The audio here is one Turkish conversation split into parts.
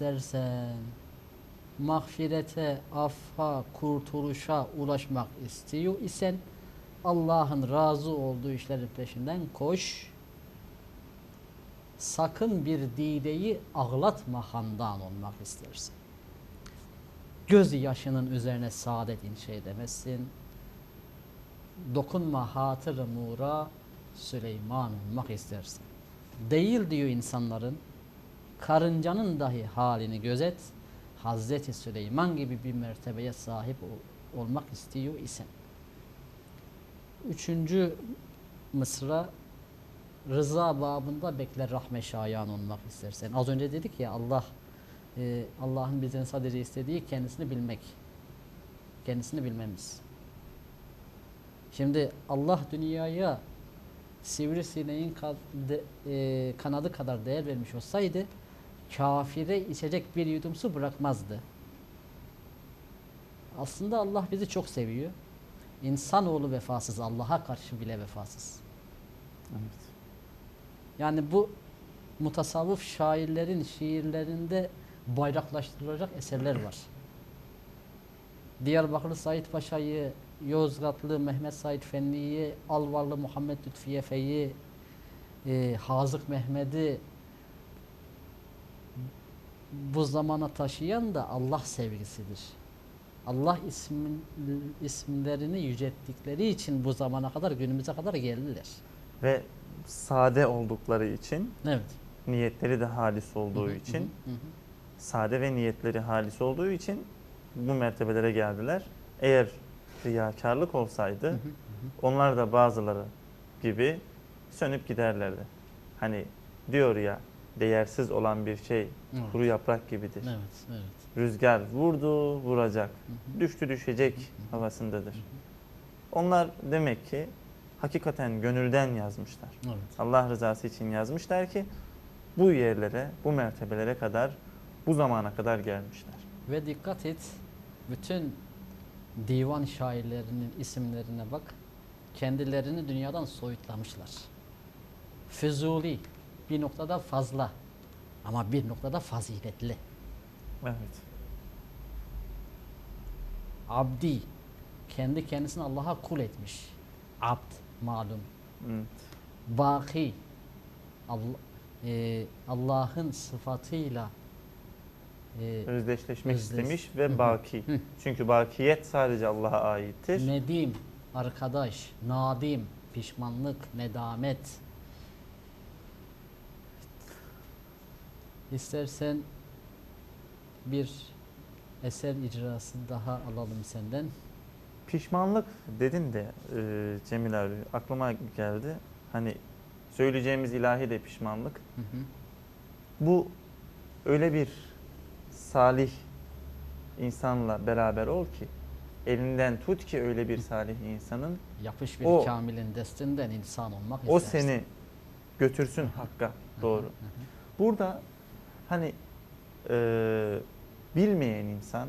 istersen, mağfirete, affa, kurtuluşa ulaşmak istiyor isen Allah'ın razı olduğu işlerin peşinden koş. Sakın bir dideyi ağlatma handan olmak istersin. Göz yaşının üzerine saadet inşa edemezsin. Dokunma hatır nura Süleyman olmak istersin. Değil diyor insanların. Karıncanın dahi halini gözet. Hazreti Süleyman gibi bir mertebeye sahip ol- olmak istiyor isen. Üçüncü mısra rıza babında bekler rahme şayan olmak istersen. Az önce dedik ya Allah e, Allah'ın bizden sadece istediği kendisini bilmek. Kendisini bilmemiz. Şimdi Allah dünyaya sivrisineğin e, kanadı kadar değer vermiş olsaydı kafire içecek bir yudum su bırakmazdı. Aslında Allah bizi çok seviyor. İnsanoğlu vefasız, Allah'a karşı bile vefasız. Evet. Yani bu mutasavvıf şairlerin şiirlerinde bayraklaştırılacak eserler var. Diyarbakırlı Said Paşa'yı, Yozgatlı Mehmet Said Fenli'yi, Alvarlı Muhammed Lütfi Efe'yi, e, Hazık Mehmet'i bu zamana taşıyan da Allah sevgisidir. Allah ismin, isimlerini yücelttikleri için bu zamana kadar günümüze kadar geldiler. Ve sade oldukları için, Evet. niyetleri de halis olduğu Hı hı, için, hı hı. sade ve niyetleri halis olduğu için bu mertebelere geldiler. Eğer riyakarlık olsaydı, Hı hı, hı onlar da bazıları gibi sönüp giderlerdi. Hani diyor ya, değersiz olan bir şey Evet. kuru yaprak gibidir. Evet, evet. Rüzgar vurdu, vuracak. Hı hı. Düştü, düşecek havasındadır. Onlar demek ki hakikaten gönülden yazmışlar. Evet. Allah rızası için yazmışlar ki bu yerlere, bu mertebelere kadar, bu zamana kadar gelmişler. Ve dikkat et, bütün divan şairlerinin isimlerine bak, kendilerini dünyadan soyutlamışlar. Füzuli bir noktada fazla ama bir noktada faziletli. Evet. Abdi kendi kendisini Allah'a kul etmiş. Abd malum. Evet. Baki Allah, e, Allah'ın sıfatıyla e, Özdeşleşmek Özdeş- istemiş ve baki. Çünkü bakiyet sadece Allah'a aittir. Nedim, arkadaş, nadim, pişmanlık, nedamet. İstersen bir eser icrası daha alalım senden. Pişmanlık dedin de e, Cemil abi aklıma geldi. Hani söyleyeceğimiz ilahi de pişmanlık. Hı hı. Bu öyle bir salih insanla beraber ol ki elinden tut ki öyle bir salih insanın Yapış bir O- kamilin destinden insan olmak o istersin. seni götürsün hakka doğru. Hı hı. Burada hani e, bilmeyen insan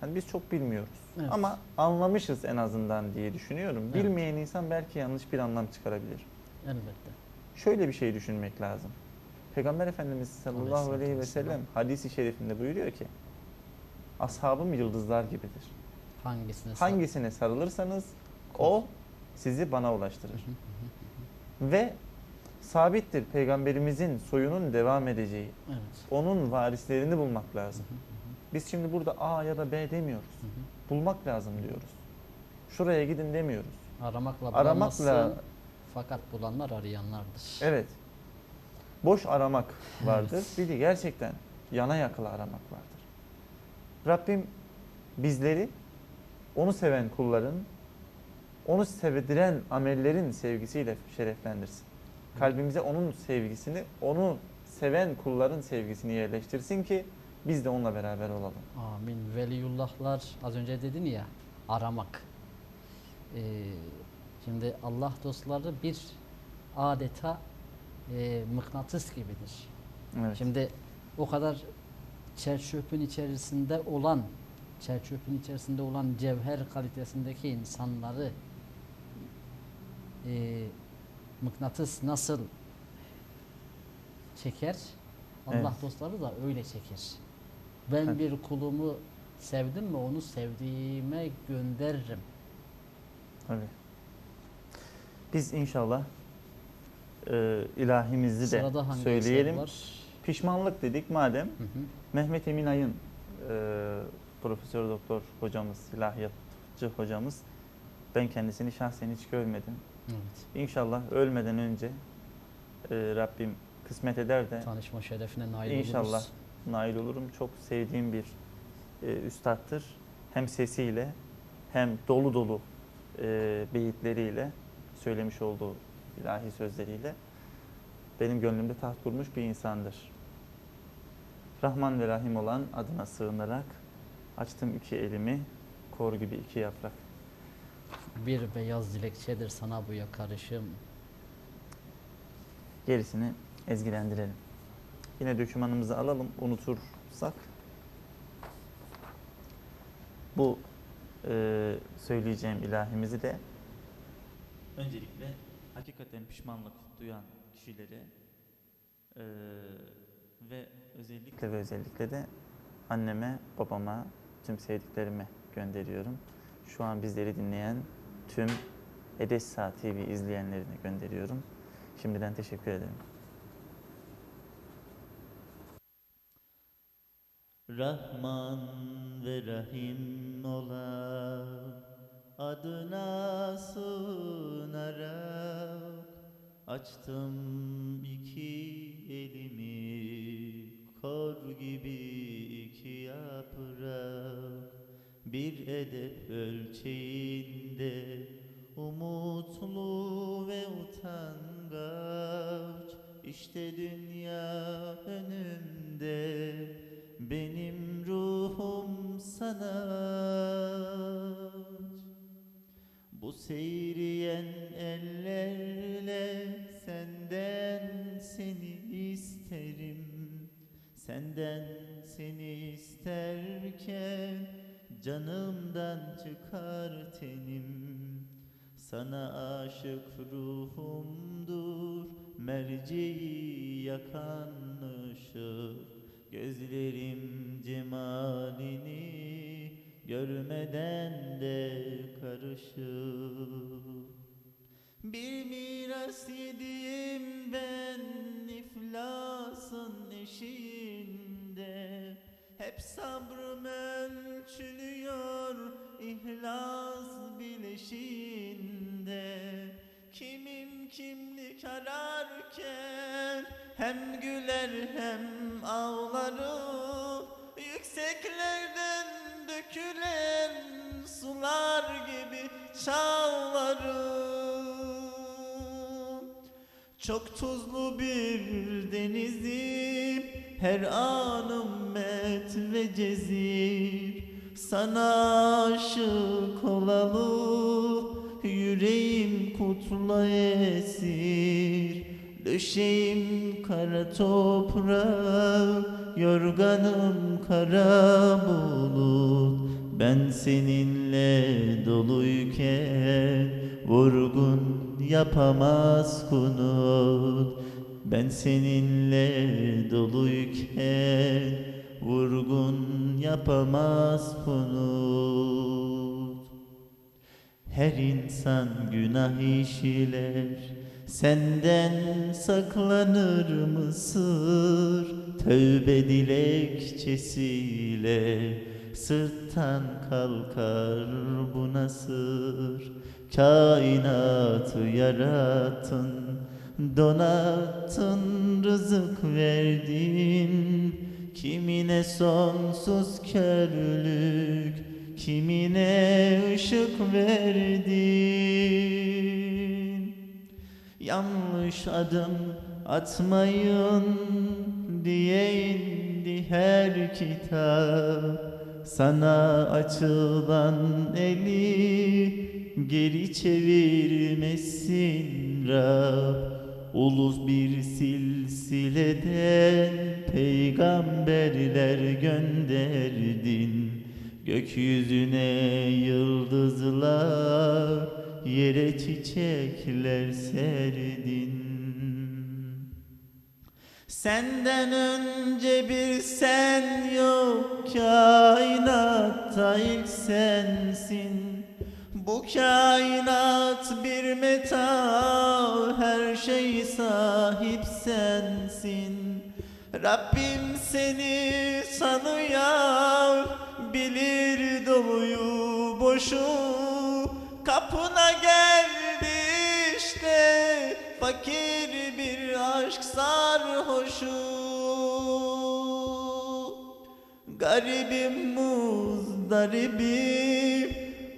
hani biz çok bilmiyoruz Evet. ama anlamışız en azından diye düşünüyorum. Evet. Bilmeyen insan belki yanlış bir anlam çıkarabilir. Elbette. Şöyle bir şey düşünmek lazım. Peygamber Efendimiz sallallahu aleyhi ve sellem hadisi şerifinde buyuruyor ki ashabım yıldızlar gibidir. Hangisine sar- Hangisine sarılırsanız o sizi bana Hı ulaştırır. hı, hı Ve sabittir peygamberimizin soyunun devam edeceği. Evet. Onun varislerini bulmak lazım. Hı hı, Biz şimdi burada A ya da B demiyoruz. hı, hı. Bulmak lazım diyoruz. Şuraya gidin demiyoruz. Aramakla Aramakla fakat bulanlar arayanlardır. evet. Boş aramak vardır. Bir de gerçekten yana yakıla aramak vardır. Rabbim bizleri onu seven kulların, onu sevdiren amellerin sevgisiyle şereflendirsin. Kalbimize onun sevgisini, onu seven kulların sevgisini yerleştirsin ki biz de onunla beraber olalım. Amin. Veliyullahlar az önce dedin ya aramak. Ee, şimdi Allah dostları bir adeta e, mıknatıs gibidir. Evet. Şimdi o kadar çerçöpün içerisinde olan çerçöpün içerisinde olan cevher kalitesindeki insanları e, mıknatıs nasıl çeker? Allah Evet. dostları da öyle çekir. Ben Tabii. bir kulumu sevdim mi onu sevdiğime gönderirim. Tabii. Biz inşallah e, ilahimizi de Sırada hangi söyleyelim. Pişmanlık dedik madem. Hı hı. Mehmet Emin Ay'ın e, Profesör Doktor hocamız, ilahiyatçı hocamız. Ben kendisini şahsen hiç görmedim. Evet. İnşallah ölmeden önce e, Rabbim kısmet eder de Tanışma şerefine nail İnşallah. oluruz. nail olurum. Çok sevdiğim bir e, üstattır. Hem sesiyle hem dolu dolu e, beyitleriyle söylemiş olduğu ilahi sözleriyle benim gönlümde taht kurmuş bir insandır. Rahman ve Rahim olan adına sığınarak açtım iki elimi kor gibi iki yaprak. Bir beyaz dilekçedir sana bu yakarışım. Gerisini ezgilendirelim. Yine dökümanımızı alalım unutursak. Bu e, söyleyeceğim ilahimizi de öncelikle hakikaten pişmanlık duyan kişilere e, ve özellikle ve özellikle de anneme, babama, tüm sevdiklerime gönderiyorum. Şu an bizleri dinleyen tüm Edessa TV izleyenlerine gönderiyorum. Şimdiden teşekkür ederim. Rahman ve Rahim olan adına sığınarak açtım iki elimi kor gibi iki yaprak bir edep ölçeğinde umutlu ve utangaç. İşte dünya önümde sabrım ölçülüyor ihlas bileşiğinde Kimim kimlik ararken hem güler hem ağlarım. Yükseklerden dökülen sular gibi çağlarım. Çok tuzlu bir denizim Her anım met ve cezir Sana aşık olalı Yüreğim kutla esir Döşeğim kara toprak. Yorganım kara bulut Ben seninle doluyken Vurgun yapamaz kunut Ben seninle doluyken Vurgun yapamaz kunut her insan günah işler Senden saklanır mı sır? Tövbe dilekçesiyle Sırttan kalkar bu nasır? Kainatı yarattın Donattın rızık verdin Kimine sonsuz körlük Kimine ışık verdin. Yanlış adım atmayın diye indi her kitap. Sana açılan eli geri çevirmesin Rab Ulus bir silsileden peygamberler gönderdin Gökyüzüne yıldızlar, yere çiçekler serdin. Senden önce bir sen yok kainatta ilk sensin Bu kainat bir meta her şey sahip sensin. Rabbim seni sanıyor bilir doluyu boşu. Kapına geldi işte fakir bir aşk sarhoşu. Garibim muzdaribim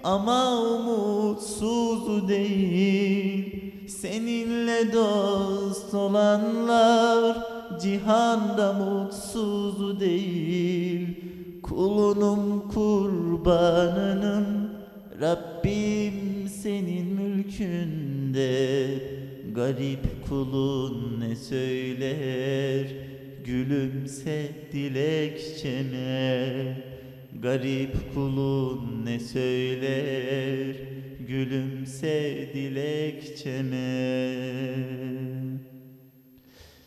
ama umutsuz değil. Seninle dost olanlar cihanda mutsuz değil. Kulunum kurbanınım Rabbim senin mülkünde. Garip kulun ne söyler Gülümse dilekçeme Garip kulun ne söyler Gülümse dilekçeme.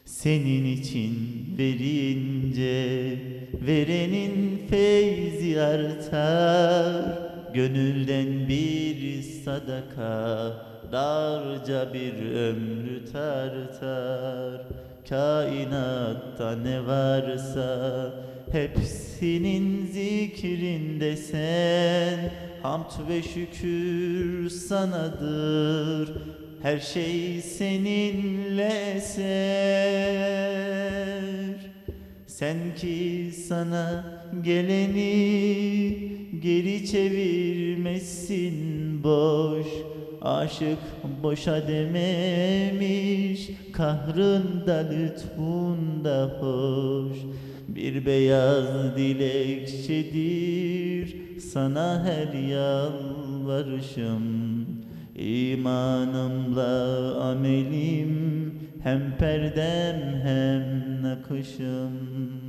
Senin için verince verenin feyzi artar. Gönülden bir sadaka darca bir ömrü tartar Kainatta ne varsa hepsinin zikrinde sen. Hamd ve şükür sanadır her şey seninle eser. Sen ki sana geleni geri çevirmesin boş Aşık boşa dememiş kahrında lütfunda hoş. Bir beyaz dilekçedir sana her yalvarışım. İmanımla amelim hem perdem hem nakışım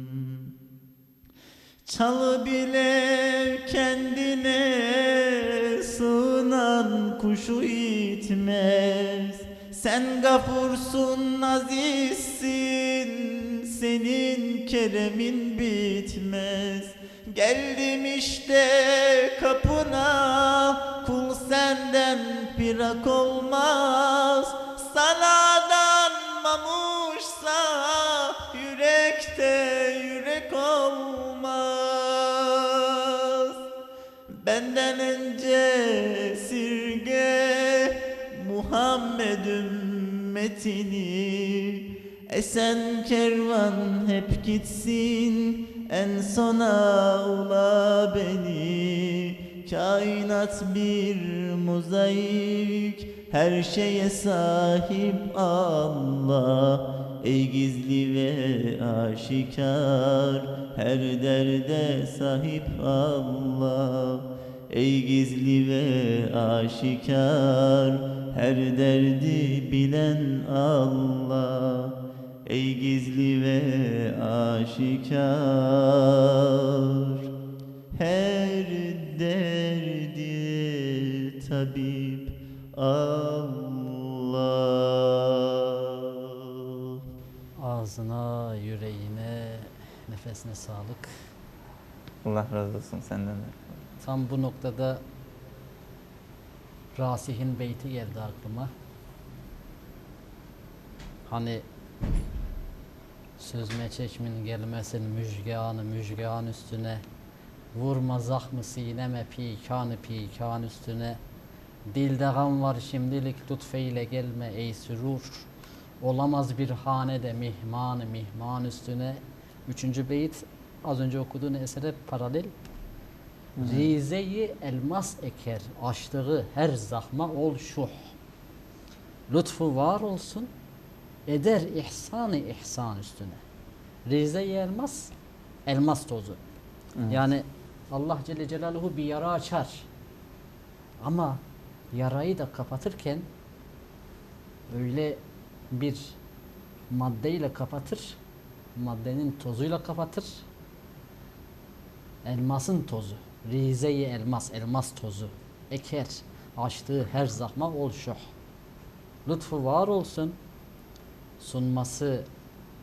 Çal bile kendine sığınan kuşu itmez. Sen gafursun azizsin senin keremin bitmez. Geldim işte kapına kul senden firak olmaz. Sana danmamışsa yürekte yürek olmaz Benden önce sirge Muhammed ümmetini Esen kervan hep gitsin En sona ula beni. Kainat bir mozaik Her şeye sahip Allah Ey gizli ve aşikar Her derde sahip Allah. Ey gizli ve aşikar Her derdi bilen Allah. Ey gizli ve aşikar Her derdi tabip Allah Ağzına, yüreğine, nefesine sağlık. Allah razı olsun senden de. Tam bu noktada Rasih'in beyti geldi aklıma. Hani sözme çeşmin gelmesin müjganı müjgan üstüne Vurma zahmı sineme pikanı pikan üstüne Dilde gam var şimdilik lütfeyle gelme ey sürur Olamaz bir hanede mihmanı mihman üstüne Üçüncü beyit az önce okuduğun esere paralel Rizeyi elmas eker, açtığı her zahma ol şuh. Lütfu var olsun, eder ihsanı ihsan üstüne. Rizeyi elmas, elmas tozu. Yani Allah Celle Celaluhu bir yara açar. Ama yarayı da kapatırken öyle bir maddeyle kapatır, maddenin tozuyla kapatır. Elmasın tozu, rizeyi elmas, elmas tozu eker, açtığı her zahma ol şuh. Lütfu var olsun, sunması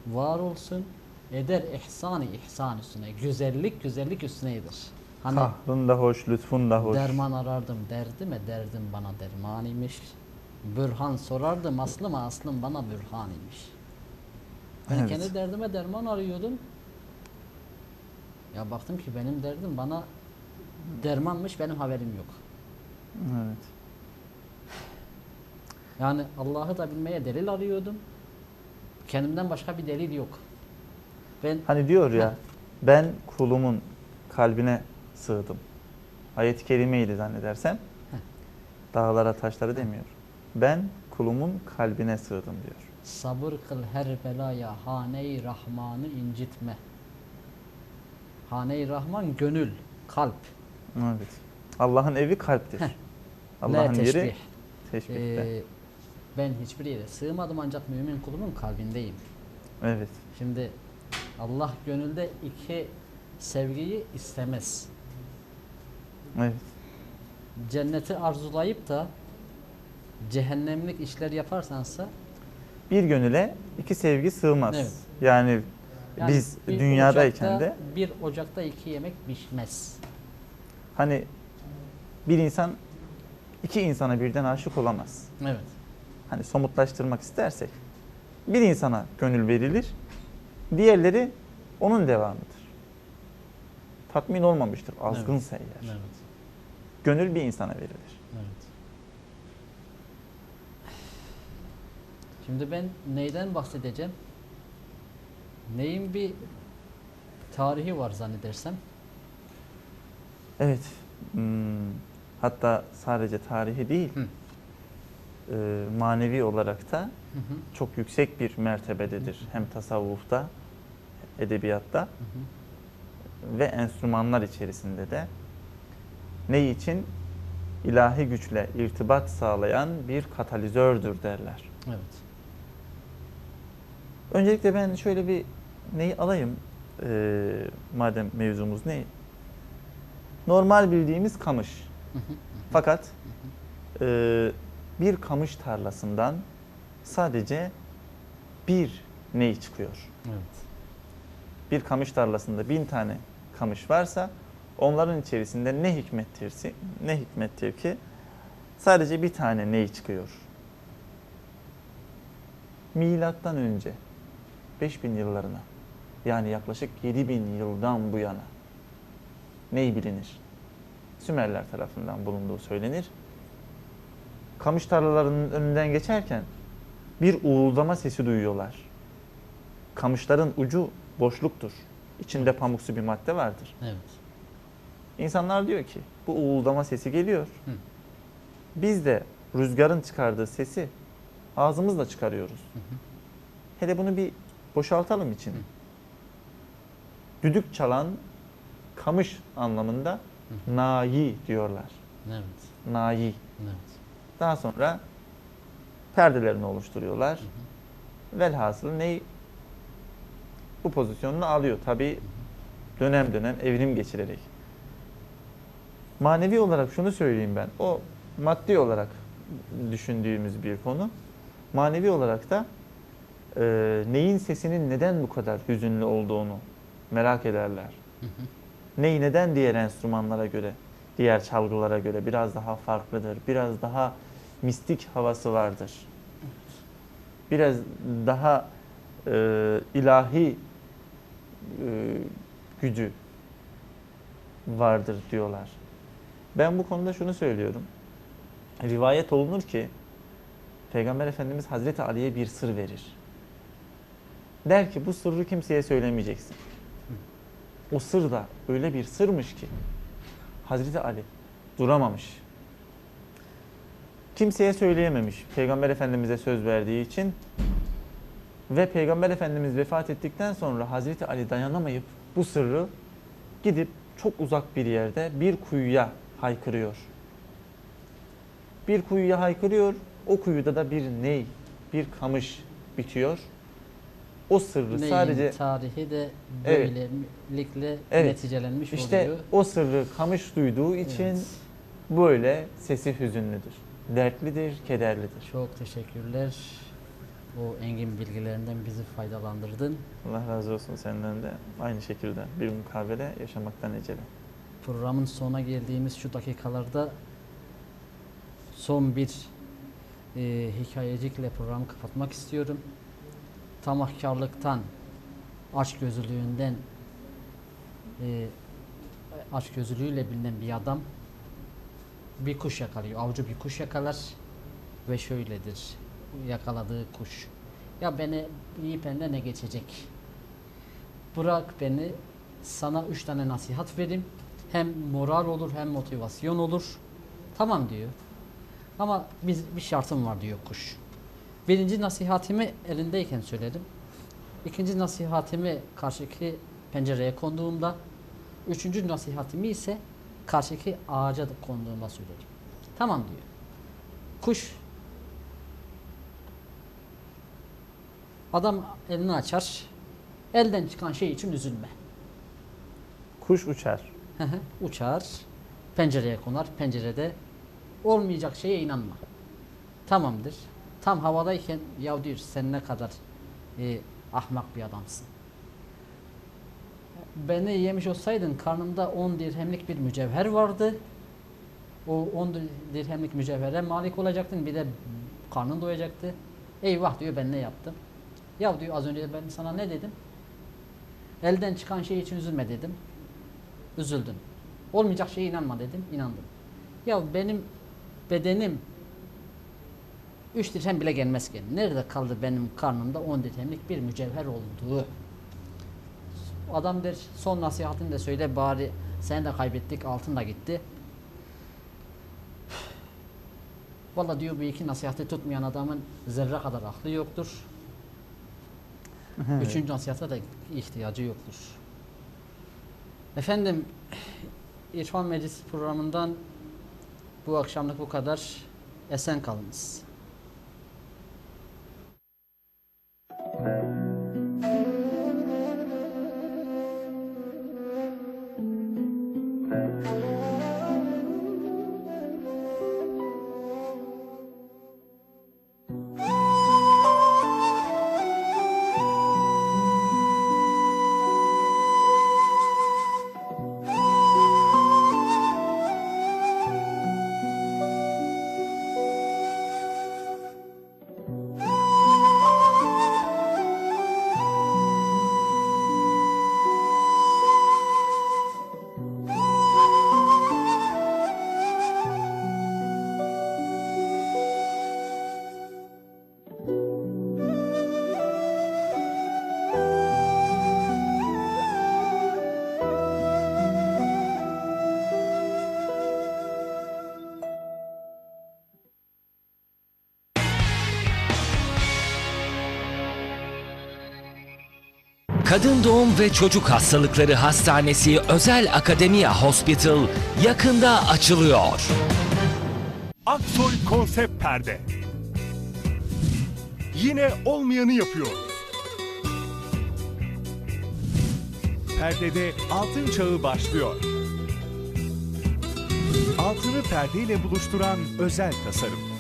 var olsun. Eder ihsanı ihsan üstüne. Güzellik güzellik üstünedir. Hani Kahrın da hoş, lütfun da hoş. derman arardım derdime derdim bana derman imiş. Bürhan sorardım aslım aslım bana bürhan imiş. Ben Evet. kendi derdime derman arıyordum. Ya baktım ki benim derdim bana dermanmış benim haberim yok. Evet. Yani Allah'ı da bilmeye delil arıyordum. Kendimden başka bir delil yok. Ben Hani diyor ya, Ha. ben kulumun kalbine sığdım. Ayet-i kerimeydi zannedersem. Heh. Dağlara, taşlara demiyor. Ben kulumun kalbine sığdım diyor. sabır kıl her belaya hane-i Rahman'ı incitme. Hane-i Rahman gönül, kalp. Evet. Allah'ın evi kalptir. Allah'ın La yeri teşbih. teşbihte. Ee, ben hiçbir yere sığmadım ancak mümin kulumun kalbindeyim. evet. Şimdi Allah gönülde iki sevgiyi istemez. Evet. Cenneti arzulayıp da cehennemlik işler yaparsansa Bir gönüle iki sevgi sığmaz. Evet. Yani, yani biz bir dünyadayken ocakta- de bir ocakta iki yemek pişmez. hani bir insan iki insana birden aşık olamaz. Evet. Hani somutlaştırmak istersek bir insana gönül verilir, diğerleri onun devamıdır. Tatmin olmamıştır, azgınsa eğer. Evet. Gönül bir insana verilir. Evet. Şimdi ben neyden bahsedeceğim? Neyin bir tarihi var zannedersem. Evet. Hmm, hatta sadece tarihi değil, Hı. e, manevi olarak da Hı hı, çok yüksek bir mertebededir. Hem tasavvufta, edebiyatta hı hı. ve enstrümanlar içerisinde de. Ne için? İlahi güçle irtibat sağlayan bir katalizördür derler. Evet. Öncelikle ben şöyle bir neyi alayım Ee, madem mevzumuz ne? Normal bildiğimiz kamış. Fakat e, bir kamış tarlasından sadece bir ney çıkıyor. Evet. Bir kamış tarlasında bin tane kamış varsa onların içerisinde ne hikmettir, ne hikmettir ki sadece bir tane ney çıkıyor. Milattan önce 5000 yıllarına yani yaklaşık 7000 yıldan bu yana ney bilinir? Sümerler tarafından bulunduğu söylenir. Kamış tarlalarının önünden geçerken bir uğuldama sesi duyuyorlar. Kamışların ucu boşluktur. İçinde pamuksu bir madde vardır. Evet. İnsanlar diyor ki bu uğuldama sesi geliyor. Hı. Biz de rüzgarın çıkardığı sesi ağzımızla çıkarıyoruz. Hı hı. Hele bunu bir boşaltalım için. Hı. Düdük çalan kamış anlamında nayi diyorlar. Evet. Nayi. Evet. Daha sonra perdelerini oluşturuyorlar. Velhasıl ney bu pozisyonunu alıyor. Tabi dönem dönem evrim geçirerek. Manevi olarak şunu söyleyeyim ben. O maddi olarak düşündüğümüz bir konu. Manevi olarak da e, neyin sesinin neden bu kadar hüzünlü olduğunu merak ederler. Hı hı. Ney neden diğer enstrümanlara göre, diğer çalgılara göre biraz daha farklıdır, biraz daha mistik havası vardır. Biraz daha e, ilahi e, gücü vardır diyorlar. Ben bu konuda şunu söylüyorum. Rivayet olunur ki Peygamber Efendimiz Hazreti Ali'ye bir sır verir. Der ki bu sırrı kimseye söylemeyeceksin. O sır da öyle bir sırmış ki Hazreti Ali duramamış. Kimseye söyleyememiş Peygamber Efendimiz'e söz verdiği için ve Peygamber Efendimiz vefat ettikten sonra Hazreti Ali dayanamayıp bu sırrı gidip çok uzak bir yerde bir kuyuya haykırıyor. Bir kuyuya haykırıyor. O kuyuda da bir ney, bir kamış bitiyor. O sırrı Neyin sadece tarihi de Evet. böylelikle Evet. neticelenmiş işte oluyor. o sırrı kamış duyduğu için Evet. böyle sesi hüzünlüdür. Dertlidir, kederlidir. Çok teşekkürler. O engin bilgilerinden bizi faydalandırdın. Allah razı olsun senden de. Aynı şekilde bir mukabele yaşamaktan ecele. Programın sona geldiğimiz şu dakikalarda son bir e, hikayecikle programı kapatmak istiyorum. Tamahkarlıktan, açgözlülüğünden, e, açgözlülüğüyle bilinen bir adam bir kuş yakalıyor. Avcı bir kuş yakalar ve şöyledir yakaladığı kuş. Ya beni yiyip benden ne geçecek? Bırak beni sana üç tane nasihat vereyim. Hem moral olur hem motivasyon olur. Tamam diyor. Ama biz bir şartım var diyor kuş. Birinci nasihatimi elindeyken söyledim. İkinci nasihatimi karşıki pencereye konduğumda, üçüncü nasihatimi ise karşıki ağaca da konduğumda söyledim. Tamam diyor. Kuş adam elini açar. Elden çıkan şey için üzülme. Kuş uçar. Uçar, pencereye konar, pencerede olmayacak şeye inanma. Tamamdır. Tam havadayken ya diyor sen ne kadar e, ahmak bir adamsın. Beni yemiş olsaydın karnımda 10 dirhemlik bir mücevher vardı. O 10 dirhemlik mücevhere malik olacaktın bir de karnın doyacaktı. Eyvah diyor ben ne yaptım? Ya diyor az önce ben sana ne dedim? Elden çıkan şey için üzülme dedim. Üzüldün. Olmayacak şeye inanma dedim. inandım. Ya benim bedenim 3 dirhem bile gelmezken nerede kaldı benim karnımda 10 dirhemlik bir mücevher olduğu? Adam der son nasihatini de söyle bari sen de kaybettik altın da gitti. Valla diyor bu iki nasihati tutmayan adamın zerre kadar aklı yoktur. Üçüncü nasihata da ihtiyacı yoktur. Efendim İrfan Meclisi programından bu akşamlık bu kadar. Esen kalınız. Kadın Doğum ve Çocuk Hastalıkları Hastanesi Özel Akademiya Hospital yakında açılıyor. Aksoy Konsept Perde. Yine olmayanı yapıyor. Perdede altın çağı başlıyor. Altını perdeyle buluşturan özel tasarım.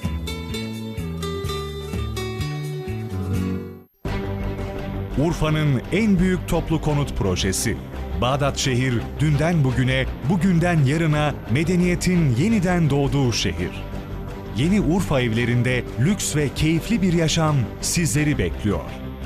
Urfa'nın en büyük toplu konut projesi. Bağdat şehir dünden bugüne, bugünden yarına medeniyetin yeniden doğduğu şehir. Yeni Urfa evlerinde lüks ve keyifli bir yaşam sizleri bekliyor.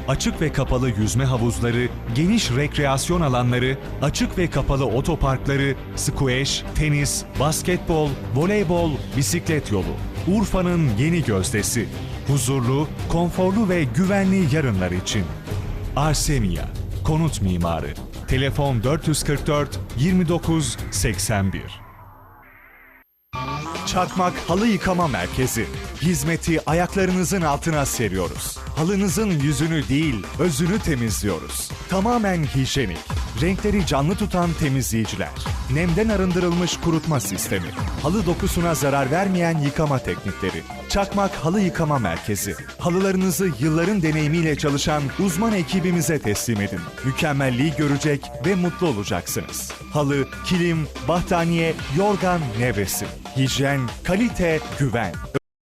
Açık ve kapalı yüzme havuzları, geniş rekreasyon alanları, açık ve kapalı otoparkları, squash, tenis, basketbol, voleybol, bisiklet yolu. Urfa'nın yeni gözdesi. Huzurlu, konforlu ve güvenli yarınlar için. Arsemia, konut mimarı. Telefon 444 29 81. Çakmak Halı Yıkama Merkezi. Hizmeti ayaklarınızın altına seriyoruz. Halınızın yüzünü değil, özünü temizliyoruz. Tamamen hijyenik. Renkleri canlı tutan temizleyiciler. Nemden arındırılmış kurutma sistemi. Halı dokusuna zarar vermeyen yıkama teknikleri. Çakmak Halı Yıkama Merkezi. Halılarınızı yılların deneyimiyle çalışan uzman ekibimize teslim edin. Mükemmelliği görecek ve mutlu olacaksınız. Halı, kilim, battaniye, yorgan, nevresim. Hijyen, kalite, güven.